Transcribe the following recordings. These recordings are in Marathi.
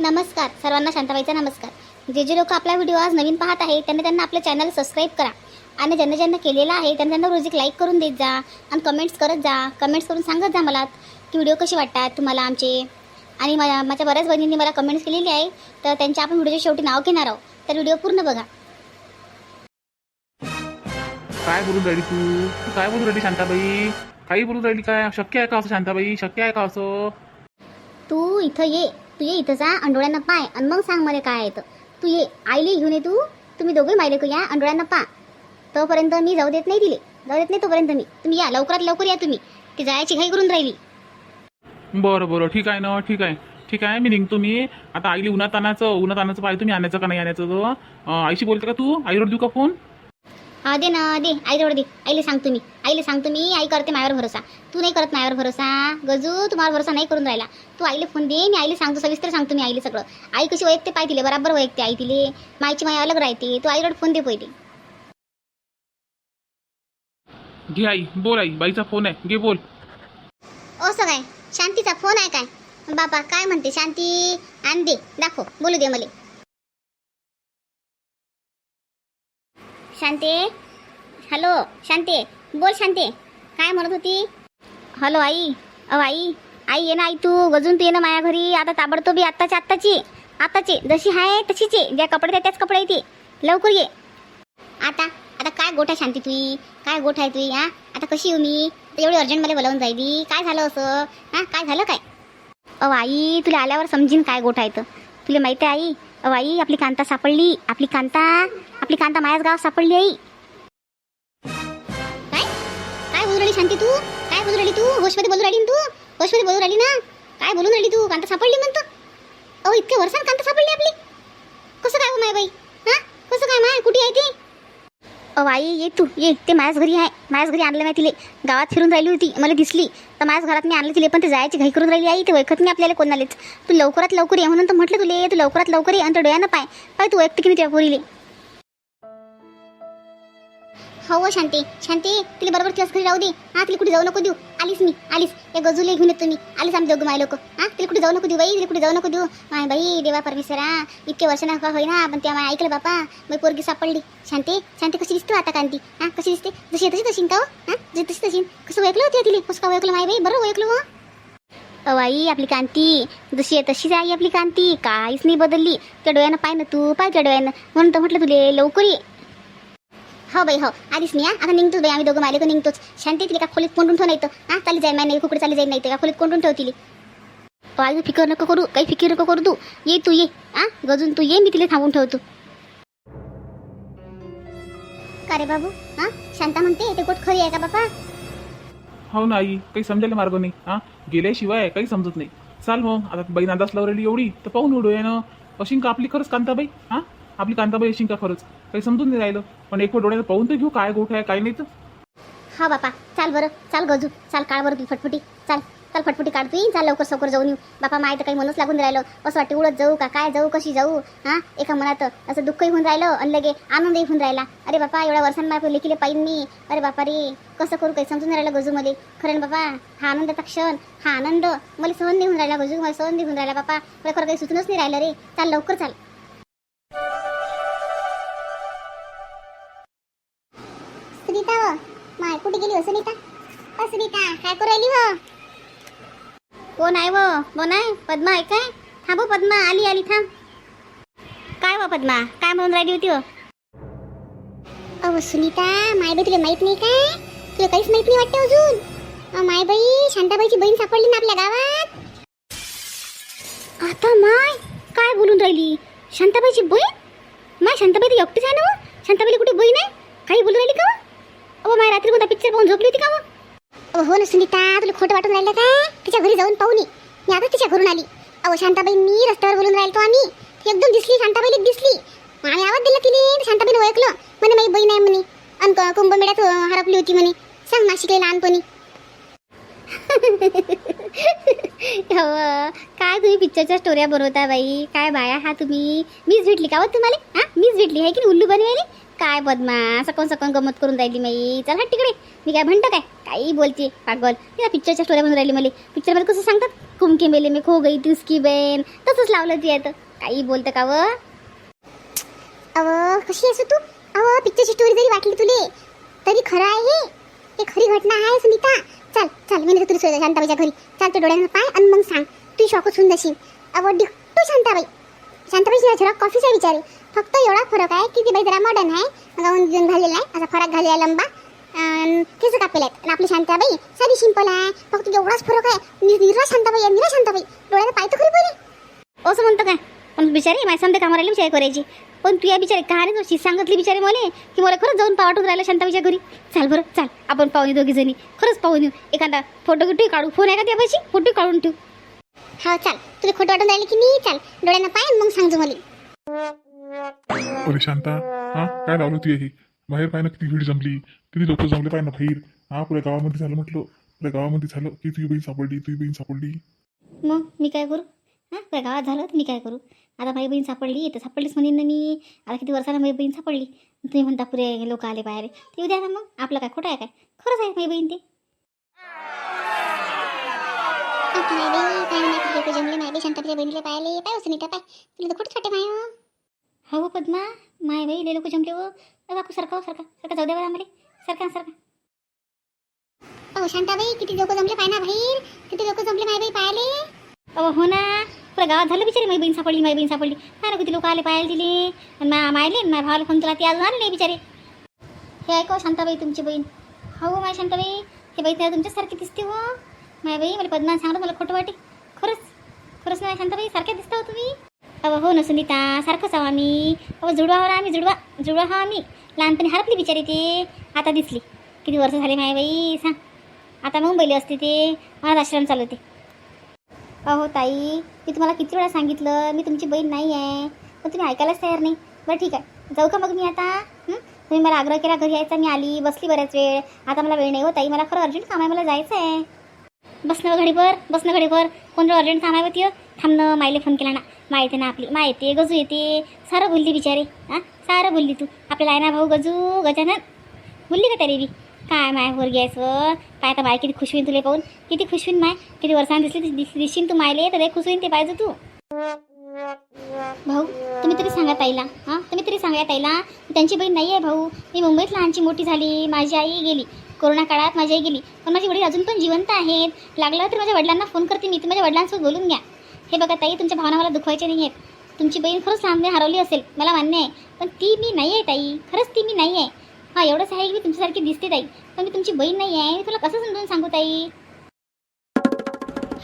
नमस्कार. सर्वांना शांताबाईचा नमस्कार. जे जे लोक आपला व्हिडिओ आज नवीन पाहत आहे त्यांनी त्यांना आपलं चॅनल सबस्क्राईब करा. आणि ज्यांना ज्यांना केलेलं आहे त्यांना त्यांना रोज एक लाईक करून देत जा आणि कमेंट्स करत जा. कमेंट्स करून सांगत जा मला की व्हिडिओ कसे वाटतात तुम्हाला आमचे. आणि मा माझ्या बऱ्याच बहिणींनी मला कमेंट्स केलेली आहे तर त्यांच्या आपण व्हिडिओच्या शेवटी नाव घेणार आहोत. तर व्हिडिओ पूर्ण बघा. काय बोलून राहिली तू? तू काय बोलून राहिली शांताबाई? काही बोलून राहिली काय? शक्य आहे का असं शांताबाई? शक्य आहे का असं? तू इथं ये. तू ये इथं जा अंडोळ्यांना पाय आणि मग सांग मला काय येतं तू ये आईले घेऊन ये तू. तुम्ही दोघे मायले या अंडोळ्यांना पा. तोपर्यंत मी जाऊ देत नाही दिले जाऊ देत नाही तोपर्यंत मी. तुम्ही या लवकरात लवकर या तुम्ही. ती जायची घाई करून राहिली. बरं बरं. ठीक आहे ना ठीक आहे. ठीक आहे मी निघतो मी. आता आईली उन्हातानाचं उन्हातानाचं पाहिजे तुम्ही आणायचं का नाही आणायचं? तो आईशी बोलते का तू? आईवर देऊ का फोन? हा दे ना दे आईजवळ दे. आईले सांगतो मी. आईले सांगतो मी आई करते माझ्यावर भरोसा. तू नाही करत माझ्यावर भरोसा. गजू तुम्हाला भरोसा नाही करून राहिला. तू आईले फोन दे मी आईले सांगतो सविस्तर सांगतो मी आईले सगळं. आई कशी वैयक्ते पाय तिले बराबर वैयक्ते आई तिले. मायची माय अलग राहते. तू आईवर फोन दे पहिले. घे आई बोल आई. बाईचा फोन आहे. घे बोल. असं काय? शांतीचा फोन आहे काय? बाबा काय म्हणते? शांती आण दे. दाखव. बोलू दे मला. शांते? हॅलो शांते बोल शांते. काय म्हणत होती? हॅलो आई. अ आई. आई ये ना आई तू. गजून तू ये ना माझ्या घरी. आता ताबडतोब ये आत्ताची आत्ताची. आत्ताची. जशी आहे तशीच आहे ज्या कपडे त्याच कपडे आहे ते लवकर ये. आता आता काय गोठ आहे शांती तुई? काय गोठ आहे तुई हा? आता कशी येऊ मी? एवढी अर्जंट मला बोलावून जायली. काय झालं असं? हा काय झालं काय? अहो आई तुला आल्यावर समजीन काय गोठ आहे तर. तुला माहिती आहे आई? अहो आई आपली कांता सापडली. आपली कांता आपली कांता मायाच गावात सापडली आई. काय? काय बोलू राहिली शांती तू? काय बोलू राहिली तू? होशमध्ये बोलू राहिली ना तू? होशमध्ये बोलू राहिली ना? काय बोलून राहिली तू? कांता सापडली म्हणतो. अहो इतके वर्षात कांता सापडली आपली. कसं काय हो माय बाई हा कसं काय माय कुठे आहे ती अहो आई ये तू ये ते माझ्याच घरी आहे. माझ्याच घरी आणलं नाही तिले. गावात फिरून राहिली होती मला दिसली. तर माझ्याच घरात मी आणलं तिले पण ते जायची घाई करून राहिली आई ते ओळखत नाही आपल्याला कोणालाच. तू लवकरात लवकर ये म्हणून तर म्हटलं तुले तू लवकरात लवकर ये आणि तर डोळ्यानं पाय. पाय तू ओळखते की मी त्या पोरीले? हो हो शांती. शांती तिला बरोबर तिलाच घरी राहू दे. हा तिला कुठे जाऊ नको देऊ. आलीस मी आलीस. या गजूला घेऊन येतो मी. आलीस आम्ही दोघं माय लोक. हा? तिला कुठे जाऊ नको देऊ बाई तिला कुठे जाऊ नको देऊ. माय बाई देवा परमेश्वरा इतके वर्ष नका होईना पण त्या माय ऐकलं बापा. मी पोरगी सापडली. शांती शांती कशी दिसते आता कांती? हा कशी दिसते? जशी तशी तशी का हो? हा? जशी तशी तशी कसं ओळखलं होती तिला? कसं का ओळखलं माय बाई? बरं ओळखलं हो अहो आपली कांती. जशी आहे तशीच आई आपली कांती. काहीच नाही बदलली. त्या डोळ्यानं पाय ना तू पाय त्या डोळ्यानं. म्हणून तर म्हटलं तुले लवकर ये. हो बाई हो. आधीच मी हा. आता निघतोच बाई आम्ही दोघं मालिक निघतोच. शांती तिला का खोलीत कोंडून ठेव नाही तर हा चाली जाईल नाही कुकडे चाली जाईल नाही तर का? खोलीत कोंडून ठेवतील तिली. आज फिकर नको करू. काही फिकीर नको करू तू. ये तू ये. हा गजून तू ये मी तिला थांबून ठेवतो. का रे बाबू? हा? शांता म्हणते ते गोट खरी आहे का बापा? हो ना आई काही समजायला मार्ग नाही. हा? गेल्याशिवाय काही समजत नाही. चाल मग आता बाई नादास लावलेली एवढी तर पाहून उडू ना. अशी का आपली खरंच कांताबाई? हा? आपली कांताबाई अशी का खरंच. काही समजून नाही राहिलं. पण एक डोळ्यात पाहून तर घेऊ काय गोठ आहे काय नाही तर. हा बापा चाल बरं. चाल गजू. चाल काढ बरं तू फटफटी. चाल. चाल फटफटी काढ तू चाल लवकर सवकर जाऊन येऊ. बापा माय तर काही मनच लागून राहिलं. असं वाटतं उडत जाऊ का? काय जाऊ? कशी जाऊ? हा? एका मनात असं दुःखही होऊन राहिलं आणि लगे आनंदही होऊन राहिला. अरे बापा एवढ्या वर्षांमार्फत माझ्या पाहिजे मी. अरे बापा रे कसं करू? काही समजून नाही राहिलं गजूमध्ये. खरं ना बापा हा आनंदाचा क्षण हा आनंद. मला सहन नाही होऊन राहिला गजू. मला सहन नाही होऊन राहिला बापा. मला खरं काही सुचूनच नाही राहिलं रे. चाल लवकर चाल. सुनीता व? माय कुठे गेली हो सुनीता? अ सुनीता काय करू राहिली हो? कोण आहे व? कोण आहे? पद्मा आहे काय? थांबो पद्मा आली आली थांब. काय व पद्मा? काय म्हणून राहिली होती हो अहो सुनीता माय बाई तुला माहीत नाही काय? तुला काहीच माहीत नाही वाटतं अजून? अहो, माय बाई शांताबाईची बहीण सापडली ना आपल्या गावात? आता माय काय बोलून राहिली? शांताबाईची बहीण? माय शांताबाई तर एकटीच आहे ना शांताबाईला कुठे बहीण आहे? काही बोलून राहिली का अहो माय रात्री कोणता पिक्चर पाहून झोपली होती का हो? हो ना सुनीता तुला खोटं वाटून राहिलं का? तिच्या घरी जाऊन पाहून मी आता तिच्या घरून आली. अहो शांताबाई मी रस्त्यावर बोलून राहिलो आम्ही. एकदम दिसली शांताबाईला दिसली. आणि आम्ही आवाज दिला तिने शांताबाईने ओळखलं. म्हणे माझी बहीण आहे म्हणे. आणि कुंभमेळ्यात हरपली होती म्हणे. सांग नाशिकला लहानपणी. काय तुम्ही पिक्चरच्या स्टोऱ्या बनवता बाई? काय बाया हा तुम्ही? मीच भेटली का हो तुम्हाला? हा? मीच भेटली आहे की उल्लू बनवायली काय बदमा सकून सकून गमत करून राहिली माई चल हा तिकडे. मी काय म्हणतो काय? काही बोलते पागल. तिला पिक्चरच्या स्टोऱ्या बनवून राहिली मला. पिक्चरमध्ये कसं सांगतात? कुमके मेले मी खो गई थी उसकी बहन तसंच लावलं तू आता. काही बोलतं का व? अव कशी आहेस तू? अव पिक्चरची स्टोरी जरी वाटली तुले तरी खरं आहे हे. खरी घटना आहे सुनीता. चल चल मी तुला सोय शांताबाईच्या घरी. चाल तू डोळ्यानं पाय आणि मग सांग. तू शॉकच होऊन जाशील. अव तू शांताबाई. शांताबाई झरा कॉफीचा विचार. आहे फक्त एवढा फरक आहे की ती बाई जरा मॉडर्न आहे. गाऊन घेऊन घालेला आहे. असा फरक घालेला लंबा. केस कापेल आहेत. आणि आपली शांताबाई साधी सिंपल आहे. फक्त एवढाच फरक आहे. निरा शांताबाई निरा शांताबाई. डोळ्यानं पाय तर खरी पहिले असं म्हणतो काय? पण बिचारी माझ्या समजा कामाला विचार करायची पण तू या बिचारी कहाणी नव्हती सांगितली बिचारी मला की मला खरंच जाऊन पावाटून राहिलं शांताबाईच्या घरी. चाल बरं चाल. आपण पाहून दोघी जणी. खरंच पाहून येऊ. एखादा फोटो गिटो काढू? फोन आहे का त्यापाशी फोटो काढून ठेवू. हा चाल. तुला खोटं वाटून राहिले की मी चाल. डोळ्यानं पाय मग सांगतो मला. अरे शांता हा? काय लावलं तू हे? बाहेर पाय ना किती भीड जमली. किती लोक जमले पाय ना बाहेर. हा पुऱ्या गावामध्ये झालं म्हटलं. पुऱ्या गावामध्ये झालं की तुझी बहीण सापडली तुझी बहीण सापडली. मग मी काय करू? हां? काय गावात झालं? तर मी काय करू? आता माझी बहीण सापडली तर सापडलीच म्हणेन ना मी. आता किती वर्षानं माझी बहीण सापडली? तुम्ही म्हणता पुरे लोक आले बाहेर. ते उद्या ना मग. आपलं काय? खोटं आहे काय? खरंच आहे माझी बहीण ते. जमले बहिणीला पाहिले पाय असं नाही पाय. तुला तर खोटं वाटे माय हो. पद्मा. माय बाई लोक जमले हो. काकू सारखा हो सारखा. सारखा जाऊ द्या बरं आम्हाला. सारखा सारखा. अहो शांताबाई किती लोक जमले पाय ना बाहेर किती लोक जमले माय बाई पाहिले अहो हो ना. पुरा गावात झालं बिचारी माई बहीण सापडली माई बहीण सापडली. काय ना ती लोक आले पाहायला दिले आणि मा मायले माझ्या भावाला फोन केला ते अजून आले नाही बिचारे. हे ऐकव हो शांताबाई तुमची बहीण. हो माय शांताबाई हे बाई त्या तुमच्यासारखी दिसते हो. माय बाई मला पद्मा सांगतो मला खोटं वाटे खरंच खरंच नाही शांताबाई सारख्या दिसता हो तुम्ही. अहो हो न सुनीता सारखंच आहो आम्ही. अहो जुडवा हो ना आम्ही जुडवा जुडवा हा आम्ही. लहानपणी हरपली बिचारी ते. आता दिसली. किती वर्ष झाले माय बाई सांग. आता मुंबईला असते ते मला आश्रम चालवते अहो ताई मी तुम्हाला किती वेळा सांगितलं मी तुमची बहीण नाही आहे पण तुम्ही ऐकायलाच तयार नाही. बरं ठीक आहे. जाऊ का मग मी आता? तुम्ही मला आग्रह केला घरी यायचा मी आली बसली बऱ्याच वेळ. आता मला वेळ नाही हो ताई मला खरं अर्जंट काम आहे मला जायचं आहे बसणं घडीभर बसणं घडीभर. कोण अर्जंट काम आहे होती थांबणं मायले फोन केला ना. माय येते ना आपली माय येते गजू येते. सारं बोलली बिचारे हां? सारं बोलली तू. आपल्याला आहे ना भाऊ गजू गजानन. बोलली का त्या रेवी काय माय पोरगी काय तर माय किती खुश होईन तुला पाहून. किती खुश होईन माय? किती वर्षांनी दिसली दिस- दिसशील तू मायले तर खुश होईन ते पाहिजे तू. भाऊ तुम्ही तरी सांगा ताईला हां? तुम्ही तरी सांगा ताईला. त्यांची बहीण नाही आहे भाऊ. मी मुंबईत लहानची मोठी झाली. माझी आई गेली. कोरोना काळात माझी आई गेली. पण माझे वडील अजून पण जिवंत आहेत. लागलं तर माझ्या वडिलांना फोन करते मी. तुम्ही माझ्या वडिलांसोबत बोलून घ्या. हे बघा ताई तुमच्या भावना मला दुखवायचे नाही आहेत तुमची बहीण खरंच लहान हरवली असेल मला मान्य आहे. पण ती मी नाही आहे ताई. खरंच ती मी नाही आहे हां एवढंच आहे की मी तुमच्यासारखी दिसते ताई. पण मी तुमची बहीण नाही आहे मी तुला कसं समजून सांगू ताई?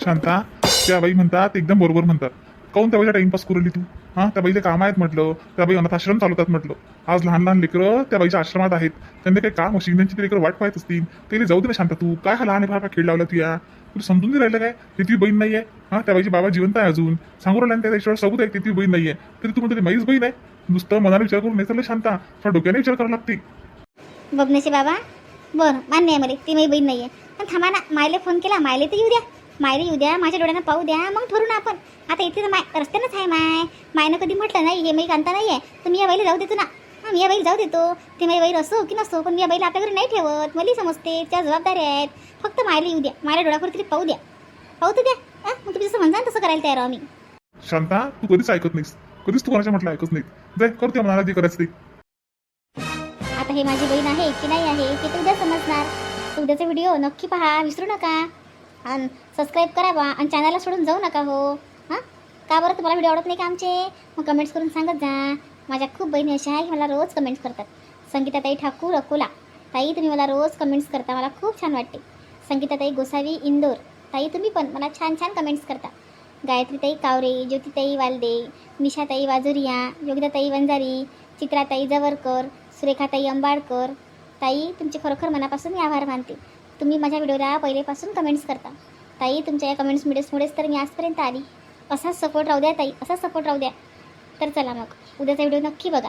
शांता त्या बाई म्हणतात एकदम बरोबर म्हणतात. काऊन त्या बाईला टाइमपास करू तू? हा त्या बाईचे काम आहेत म्हटलं. त्या बाई अनाथ आश्रम चालवतात म्हटलं. आज लहान लहान लेकरं त्या बाईच्या आश्रमात आहेत. त्यांनी काही काम असेल त्यांची ते लेकरं वाट पाहत असतील. त्याला जाऊ दे ना शांता तू. काय हा लहान आहे खेळ लावला तू या तुला समजून नाही राहिलं काय? ते तुझी बहीण नाही आहे हा त्या बाईची बाबा जिवंत आहे अजून. सांगू राहिला त्या त्याच्यावर सबूत आहे की बहीण नाही आहे तरी तू तरी माहीच बहीण आहे. नुसतं मनाला विचार करून नाही चाललं शांता. थोडा डोक्याने विचार करावा लागते. बबनेचे बाबा? बरं मान्य आहे मला ती माझी बहीण नाही आहे पण थांबा ना मायले फोन केला मायले तर येऊ द्या. मायले येऊ द्या माझ्या डोळ्यानं पाहू द्या मग ठरू ना आपण. आता इथे तर माय रस्त्यानंच आहे माय. मायनं कधी म्हटलं नाही हे मी कांता नाही आहे तर मी या बाईला जाऊ देतो ना. हां मी या बाईला जाऊ देतो. ते माझी बाईल असो की नसो पण मी या बाईला आपल्या घरी नाही ठेवत. मला समजते त्या जबाबदाऱ्या आहेत. फक्त मायला येऊ द्या. मायला डोळ्यावर तरी पाहू द्या. पाहू तर द्या. हां मग तुम्ही जसं म्हणता तसं करायला तयार आहो मी शांता तू कधीच ऐकत नाहीस. कधीच तू कोणाच्या म्हटलं ऐकत नाही जाय करते मनाला जे करायचं ते. आहे हे माझी बहीण आहे की नाही आहे ते तर उद्या समजणार. तर उद्याचा व्हिडिओ नक्की पहा विसरू नका. आणि सबस्क्राईब करा बा आणि चॅनलला सोडून जाऊ नका हो. हां? का बरं तुम्हाला व्हिडिओ आवडत नाही का आमचे? मग कमेंट्स करून सांगत जा. माझ्या खूप बहिणी अशा आहे की मला रोज कमेंट्स करतात. संगीताताई ठाकूर अकोला. ताई तुम्ही मला रोज कमेंट्स करता मला खूप छान वाटते. संगीताताई गोसावी इंदोर. ताई तुम्ही पण मला छान छान कमेंट्स करता. गायत्रीताई कावरे ज्योतिताई वालदे निशाताई वाजुरिया योगिताताई वंजारी चित्राताई जवरकर सुरेखाताई अंबाडकर ताई तुमचे खरोखर मनापासून मी आभार मानते. तुम्ही माझ्या व्हिडिओला पहिलेपासून कमेंट्स करता. ताई तुमच्या या कमेंट्स मुळेच तर मी आजपर्यंत आली. असाच सपोर्ट राहू द्या ताई असाच सपोर्ट राहू द्या. तर चला मग उद्याचा व्हिडिओ नक्की बघा.